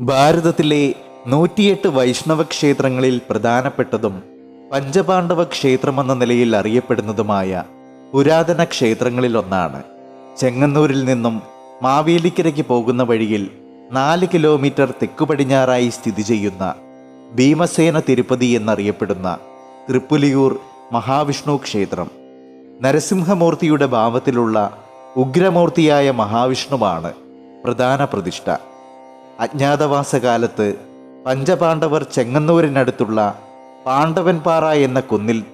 ഭാരതത്തിലെ നൂറ്റിയെട്ട് വൈഷ്ണവ ക്ഷേത്രങ്ങളിൽ പ്രധാനപ്പെട്ടതും പഞ്ചപാണ്ഡവ ക്ഷേത്രമെന്ന നിലയിൽ അറിയപ്പെടുന്നതുമായ പുരാതന ക്ഷേത്രങ്ങളിലൊന്നാണ്. ചെങ്ങന്നൂരിൽ നിന്നും മാവേലിക്കരയ്ക്ക് പോകുന്ന വഴിയിൽ നാല് കിലോമീറ്റർ തെക്കു പടിഞ്ഞാറായി സ്ഥിതി ചെയ്യുന്ന ഭീമസേന തിരുപ്പതി എന്നറിയപ്പെടുന്ന തൃപ്പുലിയൂർ മഹാവിഷ്ണു ക്ഷേത്രം. നരസിംഹമൂർത്തിയുടെ ഭാവത്തിലുള്ള ഉഗ്രമൂർത്തിയായ മഹാവിഷ്ണുവാണ് പ്രധാന പ്രതിഷ്ഠ. അജ്ഞാതവാസകാലത്ത് പഞ്ചപാണ്ഡവർ ചെങ്ങന്നൂരിനടുത്തുള്ള പാണ്ഡവൻപാറ എന്ന കുന്നിൽ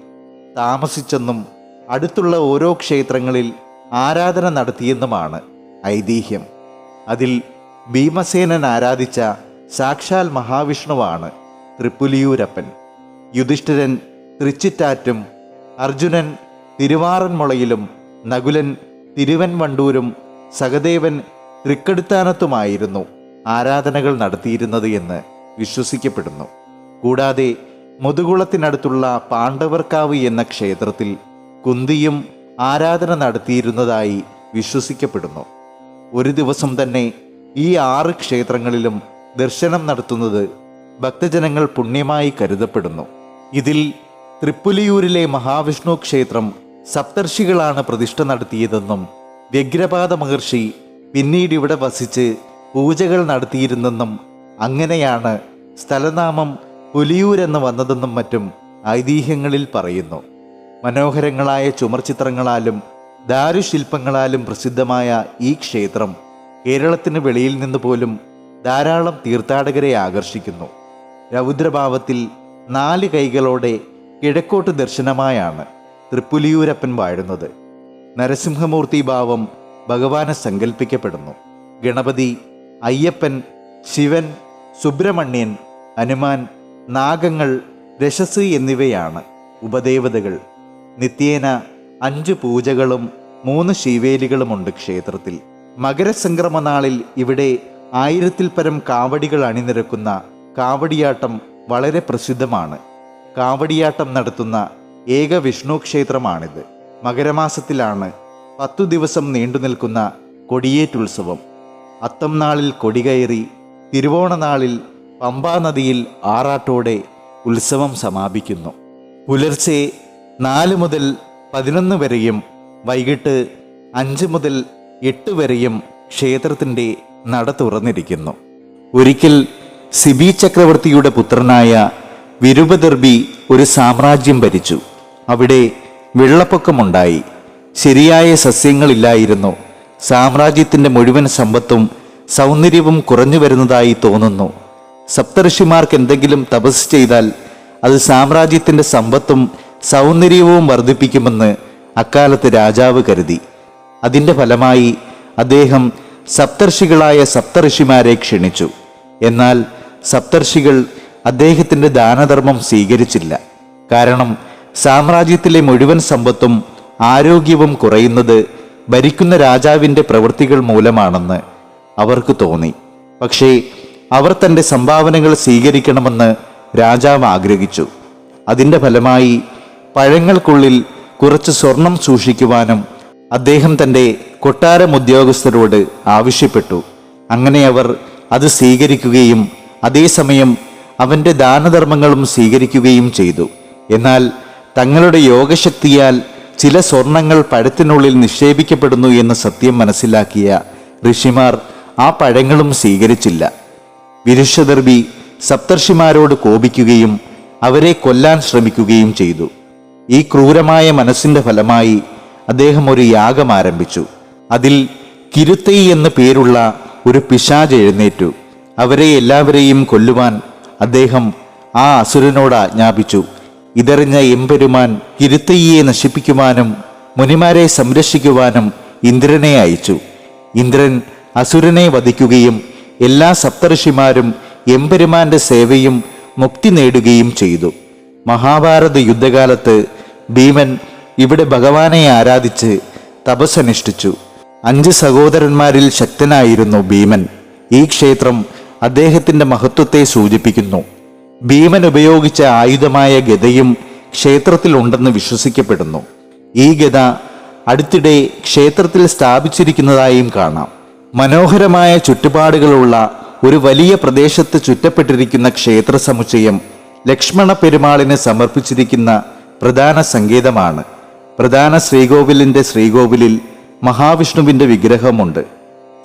താമസിച്ചെന്നും അടുത്തുള്ള ഓരോ ക്ഷേത്രങ്ങളിൽ ആരാധന നടത്തിയെന്നുമാണ് ഐതിഹ്യം. അതിൽ ഭീമസേനൻ ആരാധിച്ച സാക്ഷാൽ മഹാവിഷ്ണുവാണ് തൃപ്പുലിയൂരപ്പൻ. യുധിഷ്ഠിരൻ തൃച്ചിറ്റാറ്റും അർജുനൻ തിരുവാറന്മുളയിലും നകുലൻ തിരുവൻവണ്ടൂരും സഹദേവൻ തൃക്കടുത്താനത്തുമായിരുന്നു. ആരാധനകൾ നടത്തിയിരുന്നത് എന്ന് വിശ്വസിക്കപ്പെടുന്നു. കൂടാതെ മുതുകുളത്തിനടുത്തുള്ള പാണ്ഡവർക്കാവ് എന്ന ക്ഷേത്രത്തിൽ കുന്തിയും ആരാധന നടത്തിയിരുന്നതായി വിശ്വസിക്കപ്പെടുന്നു. ഒരു ദിവസം തന്നെ ഈ ആറ് ക്ഷേത്രങ്ങളിലും ദർശനം നടത്തുന്നത് ഭക്തജനങ്ങൾ പുണ്യമായി കരുതപ്പെടുന്നു. ഇതിൽ തൃപ്പുലിയൂരിലെ മഹാവിഷ്ണു ക്ഷേത്രം സപ്തർഷികളാണ് പ്രതിഷ്ഠ നടത്തിയതെന്നും വ്യഗ്രപാദ മഹർഷി പിന്നീട് ഇവിടെ വസിച്ച് പൂജകൾ നടത്തിയിരുന്നെന്നും അങ്ങനെയാണ് സ്ഥലനാമം പുലിയൂരെന്ന് വന്നതെന്നും മറ്റും ഐതിഹ്യങ്ങളിൽ പറയുന്നു. മനോഹരങ്ങളായ ചുമർചിത്രങ്ങളാലും ദാരുശില്പങ്ങളാലും പ്രസിദ്ധമായ ഈ ക്ഷേത്രം കേരളത്തിന് വെളിയിൽ നിന്ന് പോലും ധാരാളം തീർത്ഥാടകരെ ആകർഷിക്കുന്നു. രൗദ്രഭാവത്തിൽ നാല് കൈകളോടെ കിഴക്കോട്ട് ദർശനമായാണ് തൃപ്പുലിയൂരപ്പൻ വാഴുന്നത്. നരസിംഹമൂർത്തി ഭാവം ഭഗവാനെ സങ്കല്പിക്കപ്പെടുന്നു ഗണപതി അയ്യപ്പൻ ശിവൻ സുബ്രഹ്മണ്യൻ ഹനുമാൻ നാഗങ്ങൾ രശസ് എന്നിവയാണ് ഉപദേവതകൾ. നിത്യേന അഞ്ച് പൂജകളും മൂന്ന് ശിവേലികളുമുണ്ട് ക്ഷേത്രത്തിൽ. മകരസംക്രമ നാളിൽ ഇവിടെ ആയിരത്തിൽ പരം കാവടികൾ അണിനിരക്കുന്ന കാവടിയാട്ടം വളരെ പ്രസിദ്ധമാണ്. കാവടിയാട്ടം നടത്തുന്ന ഏക വിഷ്ണു ക്ഷേത്രമാണിത്. മകരമാസത്തിലാണ് പത്തു ദിവസം നീണ്ടുനിൽക്കുന്ന കൊടിയേറ്റുത്സവം. അത്തം നാളിൽ കൊടികയറി തിരുവോണനാളിൽ പമ്പാ നദിയിൽ ആറാട്ടോടെ ഉത്സവം സമാപിക്കുന്നു. പുലർച്ചെ നാല് മുതൽ പതിനൊന്ന് വരെയും വൈകിട്ട് അഞ്ച് മുതൽ എട്ട് വരെയും ക്ഷേത്രത്തിന്റെ നട തുറന്നിരിക്കുന്നു. ഒരിക്കൽ സിബി ചക്രവർത്തിയുടെ പുത്രനായ വിരുപദർബി ഒരു സാമ്രാജ്യം ഭരിച്ചു. അവിടെ വെള്ളപ്പൊക്കമുണ്ടായി. ശരിയായ സസ്യങ്ങളില്ലായിരുന്നു. സാമ്രാജ്യത്തിന്റെ മുഴുവൻ സമ്പത്തും സൗന്ദര്യവും കുറഞ്ഞു വരുന്നതായി തോന്നുന്നു. സപ്തഋഷിമാർക്ക് എന്തെങ്കിലും തപസ് ചെയ്താൽ അത് സാമ്രാജ്യത്തിന്റെ സമ്പത്തും സൗന്ദര്യവും വർദ്ധിപ്പിക്കുമെന്ന് അക്കാലത്ത് രാജാവ് കരുതി. അതിന്റെ ഫലമായി അദ്ദേഹം സപ്തർഷികളായ സപ്തഋഷിമാരെ ക്ഷണിച്ചു. എന്നാൽ സപ്തർഷികൾ അദ്ദേഹത്തിന്റെ ദാനധർമ്മം സ്വീകരിച്ചില്ല. കാരണം സാമ്രാജ്യത്തിലെ മുഴുവൻ സമ്പത്തും ആരോഗ്യവും കുറയുന്നത് ഭരിക്കുന്ന രാജാവിന്റെ പ്രവൃത്തികൾ മൂലമാണെന്ന് അവർക്ക് തോന്നി. പക്ഷേ അവർ തന്റെ സംഭാവനകൾ സ്വീകരിക്കണമെന്ന് രാജാവ് ആഗ്രഹിച്ചു. അതിന്റെ ഫലമായി പഴങ്ങൾക്കുള്ളിൽ കുറച്ച് സ്വർണം സൂക്ഷിക്കുവാനും അദ്ദേഹം തന്റെ കൊട്ടാരം ഉദ്യോഗസ്ഥരോട് ആവശ്യപ്പെട്ടു. അങ്ങനെ അവർ അത് സ്വീകരിക്കുകയും അതേസമയം അവന്റെ ദാനധർമ്മങ്ങളും സ്വീകരിക്കുകയും ചെയ്തു. എന്നാൽ തങ്ങളുടെ യോഗശക്തിയാൽ ചില സ്വർണങ്ങൾ പഴത്തിനുള്ളിൽ നിക്ഷേപിക്കപ്പെടുന്നു എന്ന സത്യം മനസ്സിലാക്കിയ ഋഷിമാർ ആ പഴങ്ങളും സ്വീകരിച്ചില്ല. വിരുഷദർബി സപ്തർഷിമാരോട് കോപിക്കുകയും അവരെ കൊല്ലാൻ ശ്രമിക്കുകയും ചെയ്തു. ഈ ക്രൂരമായ മനസ്സിന്റെ ഫലമായി അദ്ദേഹം ഒരു യാഗം ആരംഭിച്ചു. അതിൽ കിരുത്തൈ എന്ന പേരുള്ള ഒരു പിശാജ് എഴുന്നേറ്റു. അവരെ എല്ലാവരെയും കൊല്ലുവാൻ അദ്ദേഹം ആ അസുരനോട് ആജ്ഞാപിച്ചു. ഇതറിഞ്ഞ എമ്പെരുമാൻ കിരുത്തയ്യെ നശിപ്പിക്കുവാനും മുനിമാരെ സംരക്ഷിക്കുവാനും ഇന്ദ്രനെ അയച്ചു. ഇന്ദ്രൻ അസുരനെ വധിക്കുകയും എല്ലാ സപ്തർഷിമാരും എമ്പെരുമാന്റെ സേവയും മുക്തി നേടുകയും ചെയ്തു. മഹാഭാരത യുദ്ധകാലത്ത് ഭീമൻ ഇവിടെ ഭഗവാനെ ആരാധിച്ച് തപസ്സനുഷ്ഠിച്ചു. അഞ്ച് സഹോദരന്മാരിൽ ശക്തനായിരുന്നു ഭീമൻ. ഈ ക്ഷേത്രം അദ്ദേഹത്തിന്റെ മഹത്വത്തെ സൂചിപ്പിക്കുന്നു. ഭീമൻ ഉപയോഗിച്ച ആയുധമായ ഗദയും ക്ഷേത്രത്തിലുണ്ടെന്ന് വിശ്വസിക്കപ്പെടുന്നു. ഈ ഗത അടുത്തിടെ ക്ഷേത്രത്തിൽ സ്ഥാപിച്ചിരിക്കുന്നതായും കാണാം. മനോഹരമായ ചുറ്റുപാടുകളുള്ള ഒരു വലിയ പ്രദേശത്ത് ചുറ്റപ്പെട്ടിരിക്കുന്ന ക്ഷേത്ര സമുച്ചയം ലക്ഷ്മണ പെരുമാളിന് സമർപ്പിച്ചിരിക്കുന്ന പ്രധാന സങ്കേതമാണ്. പ്രധാന ശ്രീകോവിലിന്റെ ശ്രീകോവിലിൽ മഹാവിഷ്ണുവിന്റെ വിഗ്രഹമുണ്ട്.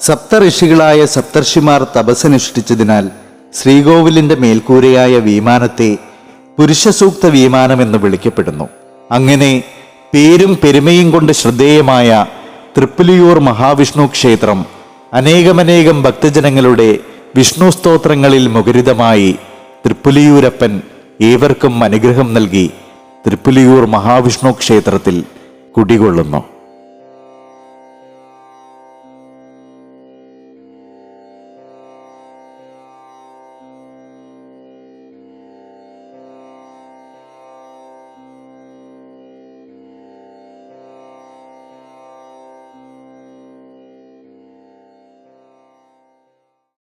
സപ്തഋഷികളായ സപ്തർഷിമാർ തപസ്സനുഷ്ഠിച്ചതിനാൽ ശ്രീകോവിലിന്റെ മേൽക്കൂരയായ വിമാനത്തെ പുരുഷസൂക്ത വിമാനം എന്ന് വിളിക്കപ്പെടുന്നു. അങ്ങനെ പേരും പെരുമയും കൊണ്ട് ശ്രദ്ധേയമായ തൃപ്പുലിയൂർ മഹാവിഷ്ണു ക്ഷേത്രം അനേകമനേകം ഭക്തജനങ്ങളുടെ വിഷ്ണു സ്തോത്രങ്ങളിൽ മുഖരിതമായി തൃപ്പുലിയൂരപ്പൻ ഏവർക്കും അനുഗ്രഹം നൽകി തൃപ്പുലിയൂർ മഹാവിഷ്ണു ക്ഷേത്രത്തിൽ കുടികൊള്ളുന്നു.